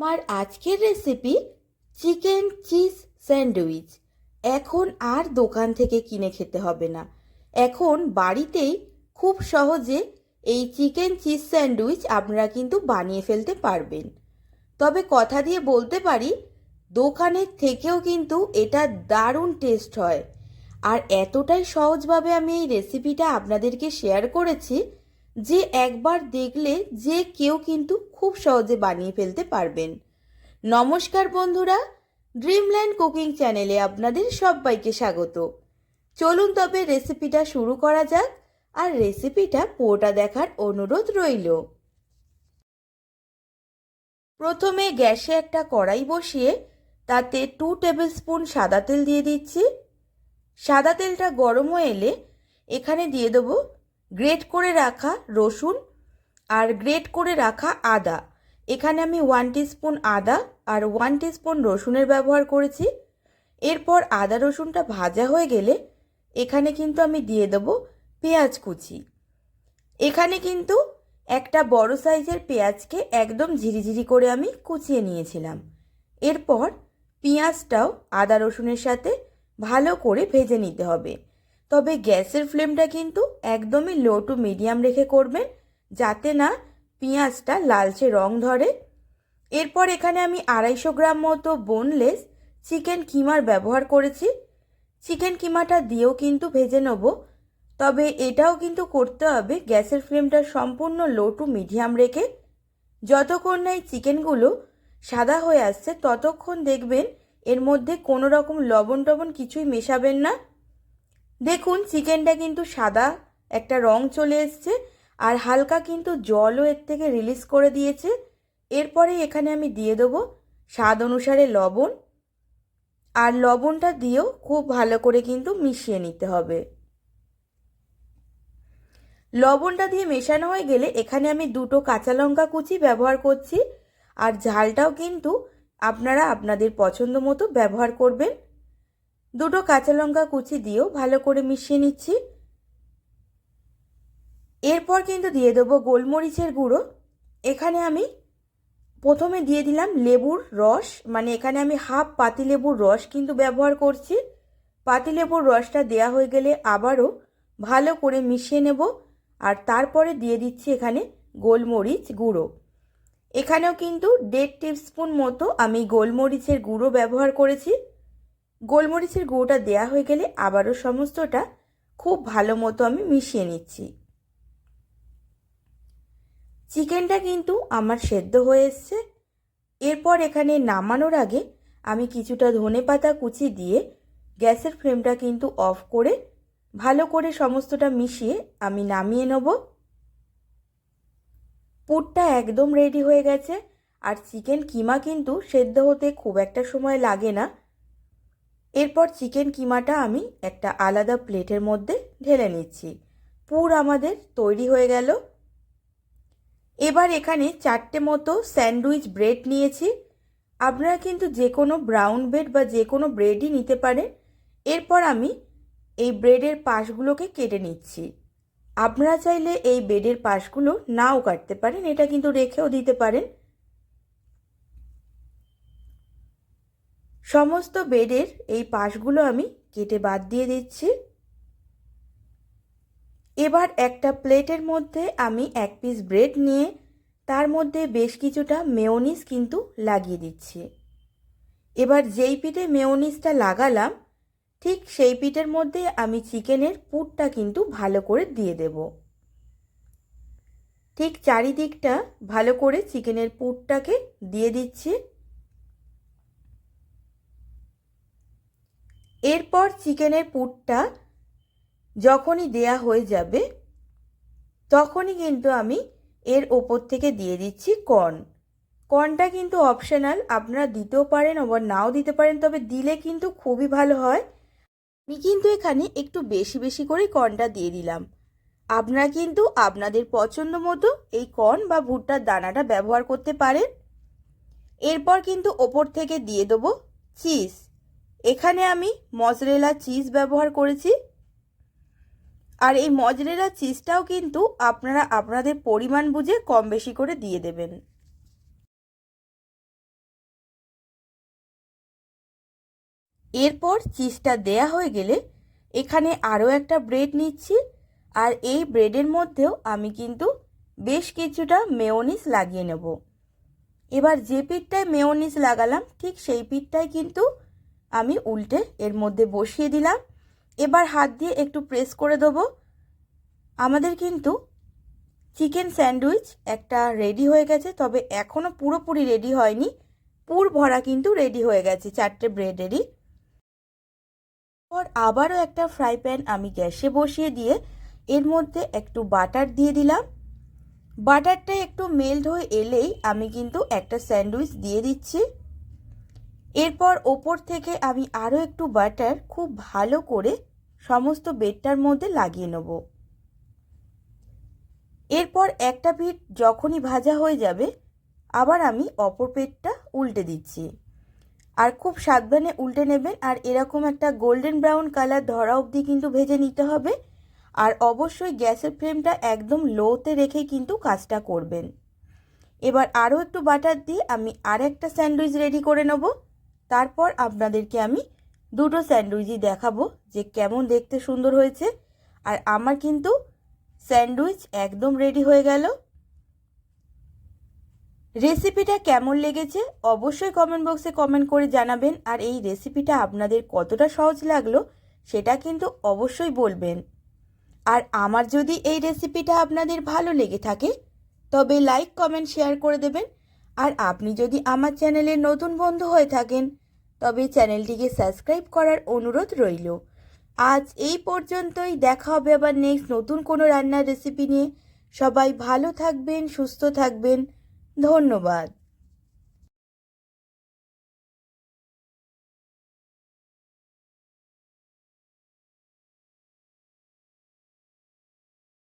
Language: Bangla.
আমার আজকের রেসিপি চিকেন চিজ স্যান্ডউইচ এখন আর দোকান থেকে কিনে খেতে হবে না। এখন বাড়িতেই খুব সহজে এই চিকেন চিজ স্যান্ডউইচ আপনারা কিন্তু বানিয়ে ফেলতে পারবেন। তবে কথা দিয়ে বলতে পারি, দোকানের থেকেও কিন্তু এটা দারুণ টেস্ট হয়। আর এতটাই সহজভাবে আমি এই রেসিপিটা আপনাদেরকে শেয়ার করেছি যে একবার দেখলে যে কেউ কিন্তু খুব সহজে বানিয়ে ফেলতে পারবেন। নমস্কার বন্ধুরা ড্রিমল্যান্ড কুকিং চ্যানেলে আপনাদের সবাইকে স্বাগত। চলুন তবে রেসিপিটা শুরু করা যাক আর রেসিপিটা পুরোটা দেখার অনুরোধ রইল। প্রথমে গ্যাসে একটা কড়াই বসিয়ে তাতে টু টেবিল স্পুন সাদা তেল দিয়ে দিচ্ছি। সাদা তেলটা গরম হয়ে এলে এখানে দিয়ে দেবো গ্রেট করে রাখা রসুন আর গ্রেট করে রাখা আদা। এখানে আমি ওয়ান স্পুন আদা আর ওয়ান স্পুন রসুনের ব্যবহার করেছি। এরপর আদা রসুনটা ভাজা হয়ে গেলে এখানে কিন্তু আমি দিয়ে দেবো পেঁয়াজ কুচি। এখানে কিন্তু একটা বড় সাইজের পেঁয়াজকে একদম ঝিরিঝিরি করে আমি কুচিয়ে নিয়েছিলাম। এরপর পেঁয়াজটাও আদা রসুনের সাথে ভালো করে ভেজে নিতে হবে। তবে গ্যাসের ফ্লেমটা কিন্তু একদমই লো টু মিডিয়াম রেখে করবেন, যাতে না পেঁয়াজটা লালচে রং ধরে। এরপর এখানে আমি আড়াইশো গ্রাম মতো বোনলেস চিকেন কিমার ব্যবহার করেছি। চিকেন কিমাটা দিয়েও কিন্তু ভেজে নেব, তবে এটাও কিন্তু করতে হবে গ্যাসের ফ্লেমটা সম্পূর্ণ লো টু মিডিয়াম রেখে। যতক্ষণ না এই চিকেনগুলো সাদা হয়ে আসছে, ততক্ষণ দেখবেন এর মধ্যে কোনো রকম লবণ টবণ কিছুই মেশাবেন না। দেখুন, চিকেনটা কিন্তু সাদা, একটা রং চলে এসছে, আর হালকা কিন্তু জলও এর থেকে রিলিজ করে দিয়েছে। এরপরে এখানে আমি দিয়ে দেবো স্বাদ অনুসারে লবণ, আর লবণটা দিয়েও খুব ভালো করে কিন্তু মিশিয়ে নিতে হবে। লবণটা দিয়ে মেশানো হয়ে গেলে এখানে আমি দুটো কাঁচা লঙ্কা কুচি ব্যবহার করছি, আর ঝালটাও কিন্তু আপনারা আপনাদের পছন্দ মতো ব্যবহার করবেন। দুটো কাঁচা লঙ্কা কুচি দিয়েও ভালো করে মিশিয়ে নিচ্ছি। এরপর কিন্তু দিয়ে দেবো গোলমরিচের গুঁড়ো। এখানে আমি প্রথমে দিয়ে দিলাম লেবুর রস মানে এখানে আমি হাফ পাতি লেবুর রস কিন্তু ব্যবহার করছি। পাতি লেবুর রসটা দেয়া হয়ে গেলে আবারও ভালো করে মিশিয়ে নেব আর তারপরে দিয়ে দিচ্ছি এখানে গোলমরিচ গুঁড়ো। এখানেও কিন্তু দেড় টিস্পুন মতো আমি গোলমরিচের গুঁড়ো ব্যবহার করেছি। গোলমরিচের গুঁড়োটা দেয়া হয়ে গেলে আবারও সমস্তটা খুব ভালো মতো আমি মিশিয়ে নিচ্ছি। চিকেনটা কিন্তু আমার সেদ্ধ হয়ে এসছে। এরপর এখানে নামানোর আগে আমি কিছুটা ধনে পাতা কুচি দিয়ে গ্যাসের ফ্লেমটা কিন্তু অফ করে ভালো করে সমস্তটা মিশিয়ে আমি নামিয়ে নেব। পুরটা একদম রেডি হয়ে গেছে। আর চিকেন কিমা কিন্তু সেদ্ধ হতে খুব একটা সময় লাগে না। এরপর চিকেন কিমাটা আমি একটা আলাদা প্লেটের মধ্যে ঢেলে নিচ্ছি। পুর আমাদের তৈরি হয়ে গেল। এবার এখানে চারটে মতো স্যান্ডউইচ ব্রেড নিয়েছি। আপনারা কিন্তু যে কোনো ব্রাউন ব্রেড বা যে কোনো ব্রেডই নিতে পারেন। এরপর আমি এই ব্রেডের পাশগুলোকে কেটে নিচ্ছি। আপনারা চাইলে এই ব্রেডের পাশগুলো নাও কাটতে পারেন, এটা কিন্তু রেখেও দিতে পারেন। সমস্ত বেডের এই পাশগুলো আমি কেটে বাদ দিয়ে দিচ্ছি। এবার একটা প্লেটের মধ্যে আমি এক পিস ব্রেড নিয়ে তার মধ্যে বেশ কিছুটা মেয়নিস কিন্তু লাগিয়ে দিচ্ছি। এবার যেই পিঠে মেয়নিসটা লাগালাম, ঠিক সেই পিঠের মধ্যে আমি চিকেনের পুরটা কিন্তু ভালো করে দিয়ে দেব। ঠিক চারিদিকটা ভালো করে চিকেনের পুরটাকে দিয়ে দিচ্ছি। এরপর চিকেনের পুরটা যখনই দেয়া হয়ে যাবে, তখনই কিন্তু আমি এর ওপর থেকে দিয়ে দিচ্ছি কর্ন। কর্নটা কিন্তু অপশনাল, আপনারা দিতেও পারেন, আবার নাও দিতে পারেন, তবে দিলে কিন্তু খুবই ভালো হয়। আমি কিন্তু এখানে একটু বেশি বেশি করে কর্নটা দিয়ে দিলাম। আপনারা কিন্তু আপনাদের পছন্দ মতো এই কর্ন বা ভুট্টার দানাটা ব্যবহার করতে পারেন। এরপর কিন্তু ওপর থেকে দিয়ে দেবো চিজ। এখানে আমি মজরেলা চিজ ব্যবহার করেছি। আর এই মজরেলা চিজটাও কিন্তু আপনারা আপনাদের পরিমাণ বুঝে কম বেশি করে দিয়ে দেবেন। এরপর চিজটা দেয়া হয়ে গেলে এখানে আরও একটা ব্রেড নিচ্ছি। আর এই ব্রেডের মধ্যেও আমি কিন্তু বেশ কিছুটা মেয়োনিস লাগিয়ে নেব। এবার যে পিঠটায় মেয়োনিস লাগালাম, ঠিক সেই পিঠটায় কিন্তু আমি উল্টে এর মধ্যে বসিয়ে দিলাম। এবার হাত দিয়ে একটু প্রেস করে দেবো। আমাদের কিন্তু চিকেন স্যান্ডউইচ একটা রেডি হয়ে গেছে, তবে এখনও পুরোপুরি রেডি হয়নি। পুর ভরা কিন্তু রেডি হয়ে গেছে চারটে ব্রেডেরই পর আবারও একটা ফ্রাই প্যান আমি গ্যাসে বসিয়ে দিয়ে এর মধ্যে একটু বাটার দিয়ে দিলাম। বাটারটা একটু মেল্ট হয়ে এলেই আমি কিন্তু একটা স্যান্ডউইচ দিয়ে দিচ্ছি। এরপর ওপর থেকে আমি আরও একটু বাটার খুব ভালো করে সমস্ত বেডটার মধ্যে লাগিয়ে নেব। এরপর একটা পিঠ যখনই ভাজা হয়ে যাবে, আবার আমি অপর পেটটা উল্টে দিচ্ছি। আর খুব সাবধানে উল্টে নেবেন, আর এরকম একটা গোল্ডেন ব্রাউন কালার ধরা অবধি কিন্তু ভেজে নিতে হবে। আর অবশ্যই গ্যাসের ফ্লেমটা একদম লোতে রেখে কিন্তু কাজটা করবেন। এবার আরও একটু বাটার দিয়ে আমি আর একটা স্যান্ডউইচ রেডি করে নেব। তারপর আপনাদেরকে আমি দুটো স্যান্ডউইচই দেখাবো যে কেমন দেখতে সুন্দর হয়েছে। আর আমার কিন্তু স্যান্ডউইচ একদম রেডি হয়ে গেল। রেসিপিটা কেমন লেগেছে অবশ্যই কমেন্ট বক্সে কমেন্ট করে জানাবেন। আর এই রেসিপিটা আপনাদের কতটা সহজ লাগল সেটা কিন্তু অবশ্যই বলবেন। আর আমার যদি এই রেসিপিটা আপনাদের ভালো লেগে থাকে, তবে লাইক, কমেন্ট, শেয়ার করে দেবেন। আর আপনি যদি আমার চ্যানেলের নতুন বন্ধু হয়ে থাকেন তবে চ্যানেলটিকে সাবস্ক্রাইব করার অনুরোধ রইল। আজ এই পর্যন্তই। দেখা হবে আবার নেক্সট নতুন কোনো রান্নার রেসিপি নিয়ে। সবাই ভালো থাকবেন, সুস্থ থাকবেন। ধন্যবাদ।